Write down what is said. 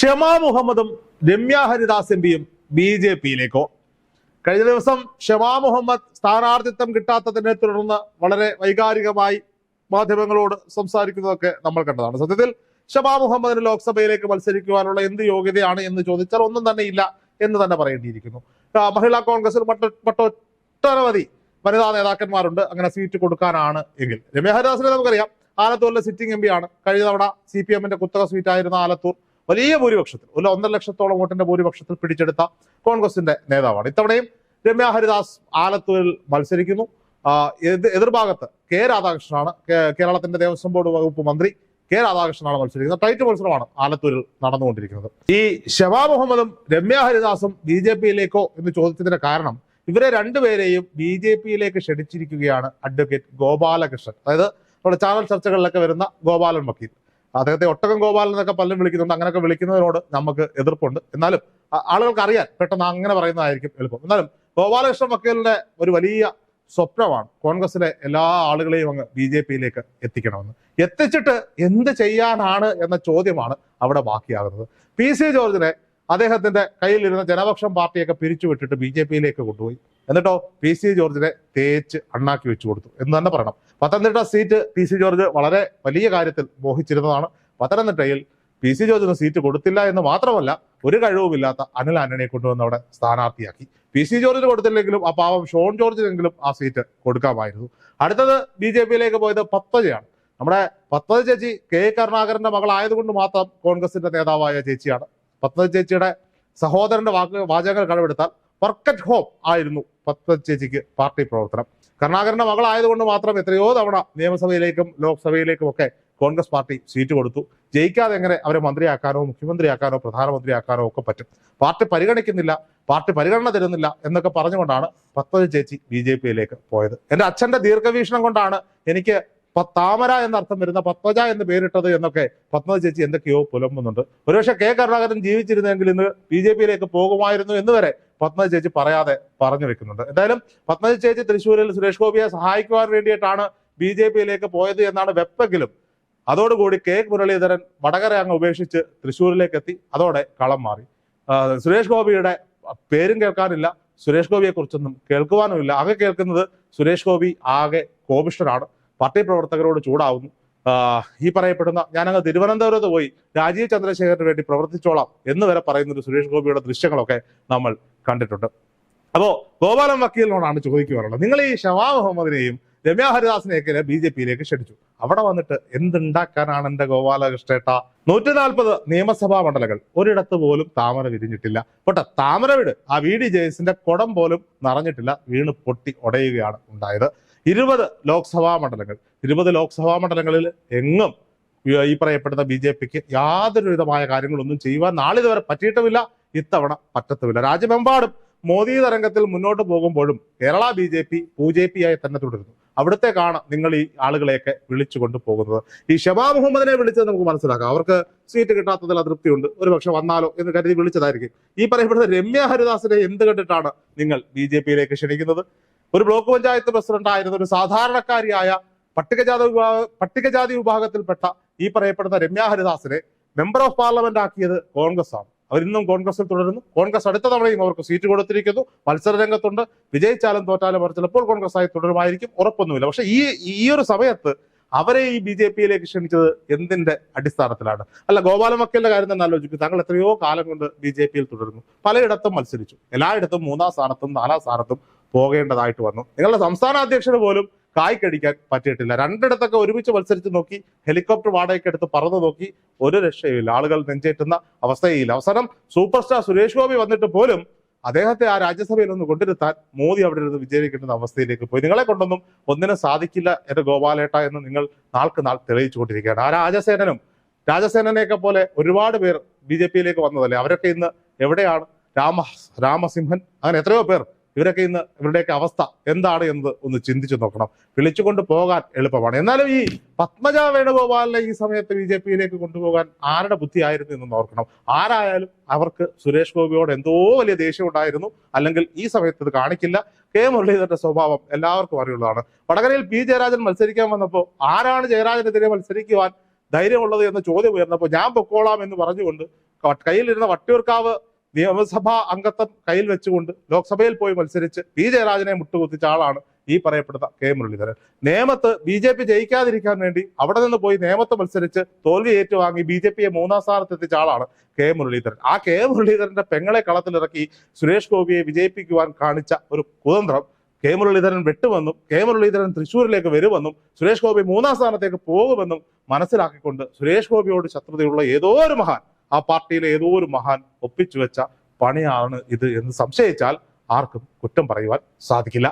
ഷമ മുഹമ്മദും രമ്യ ഹരിദാസ് എം പിയും B J പിയിലേക്കോ? കഴിഞ്ഞ ദിവസം ഷമാ മുഹമ്മദ് സ്ഥാനാർത്ഥിത്വം കിട്ടാത്തതിനെ തുടർന്ന് വളരെ വൈകാരികമായി മാധ്യമങ്ങളോട് സംസാരിക്കുന്നതൊക്കെ നമ്മൾ കണ്ടതാണ്. സത്യത്തിൽ ഷമാ മുഹമ്മദിന് ലോക്സഭയിലേക്ക് മത്സരിക്കുവാനുള്ള എന്ത് യോഗ്യതയാണ് എന്ന് ചോദിച്ചാൽ ഒന്നും തന്നെ ഇല്ല എന്ന് തന്നെ പറയേണ്ടിയിരിക്കുന്നു. മഹിളാ കോൺഗ്രസിൽ മറ്റ മറ്റൊട്ടനവധി വനിതാ നേതാക്കന്മാരുണ്ട്. അങ്ങനെ സീറ്റ് കൊടുക്കാനാണ് എങ്കിൽ. രമ്യ ഹരിദാസിനെ നമുക്കറിയാം. ആലത്തൂരിലെ സിറ്റിംഗ് എം ആണ്. കഴിഞ്ഞ തവണ സി പി എമ്മിന്റെ കുത്തക സീറ്റായിരുന്ന ആലത്തൂർ വലിയ ഭൂരിപക്ഷത്തിൽ ഒരു ഒന്നര ലക്ഷത്തോളം വോട്ടിന്റെ ഭൂരിപക്ഷത്തിൽ പിടിച്ചെടുത്ത കോൺഗ്രസിന്റെ നേതാവാണ്. ഇത്തവണയും രമ്യ ഹരിദാസ് ആലത്തൂരിൽ മത്സരിക്കുന്നു. എതിർഭാഗത്ത് കെ രാധാകൃഷ്ണനാണ് കേരളത്തിന്റെ ദേവസ്വം ബോർഡ് വകുപ്പ് മന്ത്രി കെ രാധാകൃഷ്ണനാണ് മത്സരിക്കുന്നത്. ടൈറ്റ് മത്സരമാണ് ആലത്തൂരിൽ നടന്നുകൊണ്ടിരിക്കുന്നത്. ഈ ഷബാ മുഹമ്മദും രമ്യ ഹരിദാസും ബി ജെ പിയിലേക്കോ എന്ന് ചോദിച്ചതിന്റെ കാരണം ഇവരെ രണ്ടുപേരെയും ബി ജെ പിയിലേക്ക് ക്ഷണിച്ചിരിക്കുകയാണ് അഡ്വക്കേറ്റ് ഗോപാലകൃഷ്ണൻ. അതായത് നമ്മുടെ ചാനൽ ചർച്ചകളിലൊക്കെ വരുന്ന ഗോപാലൻ വക്കീൽ. അദ്ദേഹത്തെ ഒട്ടകം ഗോപാലൻ എന്നൊക്കെ പലരും വിളിക്കുന്നുണ്ട്. അങ്ങനെയൊക്കെ വിളിക്കുന്നതിനോട് നമുക്ക് എതിർപ്പുണ്ട്. എന്നാലും ആളുകൾക്ക് അറിയാൻ പെട്ടെന്ന് അങ്ങനെ പറയുന്നതായിരിക്കും എളുപ്പം. എന്നാലും ഗോപാലകൃഷ്ണൻ വക്കീലിന്റെ ഒരു വലിയ സ്വപ്നമാണ് കോൺഗ്രസിലെ എല്ലാ ആളുകളെയും അങ്ങ് ബി ജെ പിയിലേക്ക് എത്തിക്കണമെന്ന്. എത്തിച്ചിട്ട് എന്ത് ചെയ്യാനാണ് എന്ന ചോദ്യമാണ് അവിടെ ബാക്കിയാകുന്നത്. പി സി ജോർജിനെ അദ്ദേഹത്തിന്റെ കയ്യിലിരുന്ന ജനപക്ഷം പാർട്ടിയൊക്കെ പിരിച്ചുവിട്ടിട്ട് ബി ജെ പിയിലേക്ക് കൊണ്ടുപോയി. എന്നിട്ടോ പി സി ജോർജിനെ തേച്ച് അണ്ണാക്കി വെച്ചു കൊടുത്തു എന്ന് തന്നെ പറയണം. Pathanamthitta seat P C George വളരെ വലിയ കാര്യത്തിൽ മോഹിച്ചിരുന്നതാണ്. പത്തനംതിട്ടയിൽ പി സി ജോർജിന് സീറ്റ് കൊടുത്തില്ല എന്ന് മാത്രമല്ല ഒരു കഴിവുമില്ലാത്ത അനിൽ ആന്റണിയെ കൊണ്ടുവന്ന് അവിടെ സ്ഥാനാർത്ഥിയാക്കി. പി സി ജോർജിന് കൊടുത്തില്ലെങ്കിലും ആ പാവം ഷോൺ ജോർജിനെങ്കിലും ആ സീറ്റ് കൊടുക്കാമായിരുന്നു. അടുത്തത് ബി ജെ പിയിലേക്ക് പോയത് പത്മജയാണ്. നമ്മുടെ പത്മജ ചേച്ചി കെ കരുണാകരന്റെ മകളായതുകൊണ്ട് മാത്രം കോൺഗ്രസിന്റെ നേതാവായ ചേച്ചിയാണ്. പത്മജ ചേച്ചിയുടെ സഹോദരന്റെ വാക്ക് വാചകങ്ങൾ കടമെടുത്താൽ വർക്ക് അറ്റ് ഹോം ആയിരുന്നു പത്മജ ചേച്ചിക്ക് പാർട്ടി പ്രവർത്തനം. കരുണാകരന്റെ മകളായതുകൊണ്ട് മാത്രം എത്രയോ തവണ നിയമസഭയിലേക്കും ലോക്സഭയിലേക്കും ഒക്കെ കോൺഗ്രസ് പാർട്ടി സീറ്റ് കൊടുത്തു. ജയിക്കാതെ എങ്ങനെ അവരെ മന്ത്രിയാക്കാനോ മുഖ്യമന്ത്രിയാക്കാനോ പ്രധാനമന്ത്രിയാക്കാനോ ഒക്കെ പറ്റും. പാർട്ടി പരിഗണിക്കുന്നില്ല പാർട്ടി പരിഗണന തരുന്നില്ല എന്നൊക്കെ പറഞ്ഞുകൊണ്ടാണ് പത്മജ ചേച്ചി ബി ജെ പിയിലേക്ക് പോയത്. എന്റെ അച്ഛന്റെ ദീർഘവീക്ഷണം കൊണ്ടാണ് എനിക്ക് താമര എന്നർത്ഥം വരുന്ന പത്മജ എന്ന് പേരിട്ടത് എന്നൊക്കെ പത്മജ ചേച്ചി എന്തൊക്കെയോ പുലമ്പുന്നുണ്ട്. ഒരുപക്ഷെ കെ കരുണാകരൻ ജീവിച്ചിരുന്നെങ്കിൽ ഇന്ന് ബി ജെ പിയിലേക്ക് പോകുമായിരുന്നു എന്ന് വരെ പത്മജ ചേച്ചി പറയാതെ പറഞ്ഞു വെക്കുന്നുണ്ട്. എന്തായാലും പത്മജ ചേച്ചി തൃശ്ശൂരിൽ സുരേഷ് ഗോപിയെ സഹായിക്കുവാൻ വേണ്ടിയിട്ടാണ് ബി ജെ പിയിലേക്ക് പോയത് എന്നാണ് വെപ്പെങ്കിലും അതോടുകൂടി കെ മുരളീധരൻ വടകര അങ്ങ് ഉപേക്ഷിച്ച് തൃശ്ശൂരിലേക്ക് എത്തി അതോടെ കളം മാറി. സുരേഷ് ഗോപിയുടെ പേരും കേൾക്കാനില്ല. സുരേഷ് ഗോപിയെ കുറിച്ചൊന്നും കേൾക്കുവാനുമില്ല. ആകെ കേൾക്കുന്നത് സുരേഷ് ഗോപി ആകെ കോപിഷ്ഠനാണ്. പാർട്ടി പ്രവർത്തകരോട് ചൂടാവുന്നു. ഈ പറയപ്പെടുന്ന ഞാനങ്ങ് തിരുവനന്തപുരത്ത് പോയി രാജീവ് ചന്ദ്രശേഖരന് വേണ്ടി പ്രവർത്തിച്ചോളാം എന്ന് വരെ പറയുന്ന സുരേഷ് ഗോപിയുടെ ദൃശ്യങ്ങളൊക്കെ നമ്മൾ കണ്ടിട്ടുണ്ട്. അപ്പോ ഗോപാലൻ വക്കീലിനോടാണ് ചോദിക്കുവാനുള്ളത് നിങ്ങൾ ഈ ഷവാ മുഹമ്മദിനെയും രമ്യ ഹരിദാസിനെയൊക്കെ ബി ജെ പിയിലേക്ക് ക്ഷണിച്ചു. അവിടെ വന്നിട്ട് എന്തുണ്ടാക്കാനാണ് എന്റെ ഗോപാലകൃഷ്ണേട്ട? നൂറ്റി നാൽപ്പത് നിയമസഭാ മണ്ഡലങ്ങൾ. ഒരിടത്ത് പോലും താമര വിരിഞ്ഞിട്ടില്ല. പോട്ടെ താമര വീട് ആ വി ഡി ജയസിന്റെ കുടം പോലും നിറഞ്ഞിട്ടില്ല. വീണ് പൊട്ടി ഉടയുകയാണ് ഉണ്ടായത്. ഇരുപത് ലോക്സഭാ മണ്ഡലങ്ങൾ. ഇരുപത് ലോക്സഭാ മണ്ഡലങ്ങളിൽ എങ്ങും ഈ- പറയപ്പെടുന്ന ബി ജെ പിക്ക് യാതൊരു വിധമായ കാര്യങ്ങളൊന്നും ചെയ്യുവാൻ നാളിതുവരെ പറ്റിയിട്ടുമില്ല ഇത്തവണ പറ്റത്തുമില്ല. രാജ്യമെമ്പാടും മോദി തരംഗത്തിൽ മുന്നോട്ട് പോകുമ്പോഴും Kerala B J P B J P ആയി തന്നെ തുടരുന്നു. അവിടത്തേക്കാണ് നിങ്ങൾ ഈ ആളുകളെയൊക്കെ വിളിച്ചു കൊണ്ടുപോകുന്നത് ഈ ഷബാ മുഹമ്മദിനെ വിളിച്ചത് നമുക്ക് മനസ്സിലാക്കാം. അവർക്ക് സീറ്റ് കിട്ടാത്തതിൽ അതൃപ്തിയുണ്ട്. ഒരു പക്ഷെ വന്നാലോ എന്ന് കരുതി വിളിച്ചതായിരിക്കും. ഈ പറയപ്പെടുന്ന രമ്യ ഹരിദാസിനെ എന്ത് കണ്ടിട്ടാണ് നിങ്ങൾ ബി ജെ പിയിലേക്ക് ക്ഷണിക്കുന്നത്? ഒരു ബ്ലോക്ക് പഞ്ചായത്ത് പ്രസിഡന്റ് ആയിരുന്ന ഒരു സാധാരണക്കാരിയായ പട്ടികജാതി വിഭാഗ പട്ടികജാതി വിഭാഗത്തിൽപ്പെട്ട ഈ പറയപ്പെടുന്ന രമ്യ ഹരിദാസിനെ മെമ്പർ ഓഫ് പാർലമെന്റ് ആക്കിയത് കോൺഗ്രസ് ആണ്. അവരിന്നും കോൺഗ്രസിൽ തുടരുന്നു. കോൺഗ്രസ് അടുത്ത തവണയും അവർക്ക് സീറ്റ് കൊടുത്തിരിക്കുന്നു. മത്സര രംഗത്തുണ്ട്. വിജയിച്ചാലും തോറ്റാലും അവർ ചിലപ്പോൾ കോൺഗ്രസ് ആയി തുടരുമായിരിക്കും. ഉറപ്പൊന്നുമില്ല. പക്ഷെ ഈ ഈ ഒരു സമയത്ത് അവരെ ഈ ബി ജെ പിയിലേക്ക് ക്ഷണിച്ചത് എന്തിന്റെ അടിസ്ഥാനത്തിലാണ്? അല്ല ഗോപാല മക്കലിന്റെ കാര്യം തന്നെ ആലോചിക്കും. താങ്കൾ എത്രയോ കാലം കൊണ്ട് ബി ജെ പിയിൽ തുടരുന്നു. പലയിടത്തും മത്സരിച്ചു. എല്ലായിടത്തും മൂന്നാം സ്ഥാനത്തും നാലാം സ്ഥാനത്തും പോകേണ്ടതായിട്ട് വന്നു. നിങ്ങളുടെ സംസ്ഥാന അധ്യക്ഷന് പോലും കായ്ക്കടിക്കാൻ പറ്റിയിട്ടില്ല. രണ്ടിടത്തൊക്കെ ഒരുമിച്ച് മത്സരിച്ച് നോക്കി ഹെലികോപ്റ്റർ വാടകയ്ക്ക് എടുത്ത് പറന്നു നോക്കി ഒരു രക്ഷയുമില്ല. ആളുകൾ നെഞ്ചേറ്റുന്ന അവസ്ഥയില്ല. അവസാനം സൂപ്പർ സ്റ്റാർ സുരേഷ് ഗോപി വന്നിട്ട് പോലും അദ്ദേഹത്തെ ആ രാജ്യസഭയിൽ ഒന്ന് കൊണ്ടിരുത്താൻ മോദി അവിടെ ഇരുന്ന് വിജയിക്കേണ്ടുന്ന അവസ്ഥയിലേക്ക് പോയി. നിങ്ങളെ കൊണ്ടൊന്നും ഒന്നിനും സാധിക്കില്ല എന്റെ ഗോപാലേട്ട എന്ന് നിങ്ങൾ നാൾക്ക് നാൾ തെളിയിച്ചുകൊണ്ടിരിക്കുകയാണ്. ആ രാജസേനനും രാജസേനനെയൊക്കെ പോലെ ഒരുപാട് പേർ ബി ജെ പിയിലേക്ക് വന്നതല്ലേ? അവരൊക്കെ ഇന്ന് എവിടെയാണ്? രാമ രാമസിംഹൻ അങ്ങനെ എത്രയോ പേർ ഇവരൊക്കെ ഇന്ന് ഇവരുടെയൊക്കെ അവസ്ഥ എന്താണ് എന്ന് ഒന്ന് ചിന്തിച്ചു നോക്കണം. വിളിച്ചുകൊണ്ട് പോകാൻ എളുപ്പമാണ്. എന്നാലും ഈ പത്മജ വേണുഗോപാലിനെ ഈ സമയത്ത് ബി ജെ പിയിലേക്ക് കൊണ്ടുപോകാൻ ആരുടെ ബുദ്ധിയായിരുന്നു എന്ന് ഓർക്കണം. ആരായാലും അവർക്ക് സുരേഷ് ഗോപിയോട് എന്തോ വലിയ ദേഷ്യം ഉണ്ടായിരുന്നു. അല്ലെങ്കിൽ ഈ സമയത്ത് ഇത് കാണിക്കില്ല. കെ മുരളീധരന്റെ സ്വഭാവം എല്ലാവർക്കും അറിയുള്ളതാണ്. വടകരയിൽ പി ജയരാജൻ മത്സരിക്കാൻ വന്നപ്പോൾ ആരാണ് ജയരാജനെതിരെ മത്സരിക്കുവാൻ ധൈര്യമുള്ളത് എന്ന ചോദ്യം ഉയർന്നപ്പോൾ ഞാൻ പൊക്കോളാം എന്ന് പറഞ്ഞുകൊണ്ട് കയ്യിലിരുന്ന വട്ടിയൂർക്കാവ് നിയമസഭാ അംഗത്വം കയ്യിൽ വെച്ചുകൊണ്ട് ലോക്സഭയിൽ പോയി മത്സരിച്ച് പി ജയരാജനെ മുട്ടുകുത്തിച്ച ആളാണ് ഈ പറയപ്പെടുന്ന കെ മുരളീധരൻ. നേമത്ത് ബി ജെ പി ജയിക്കാതിരിക്കാൻ വേണ്ടി അവിടെ നിന്ന് പോയി നേമത്ത് മത്സരിച്ച് തോൽവി ഏറ്റുവാങ്ങി ബി ജെ പിയെ മൂന്നാം സ്ഥാനത്തെത്തിച്ച ആളാണ് കെ മുരളീധരൻ. ആ കെ മുരളീധരന്റെ പെങ്ങളെ കളത്തിലിറക്കി സുരേഷ് ഗോപിയെ വിജയിപ്പിക്കുവാൻ കാണിച്ച ഒരു കുതന്ത്രം കെ മുരളീധരൻ വെട്ടുമെന്നും കെ മുരളീധരൻ തൃശ്ശൂരിലേക്ക് വരുമെന്നും സുരേഷ് ഗോപി മൂന്നാം സ്ഥാനത്തേക്ക് പോകുമെന്നും മനസ്സിലാക്കിക്കൊണ്ട് സുരേഷ് ഗോപിയോട് ശത്രുതയുള്ള ഏതോ ഒരു മഹാൻ ആ പാർട്ടിയിലെ ഏതോ ഒരു മഹാൻ ഒപ്പിച്ചു വെച്ച പണിയാണ് ഇത് എന്ന് സംശയിച്ചാൽ ആർക്കും കുറ്റം പറയുവാൻ സാധിക്കില്ല.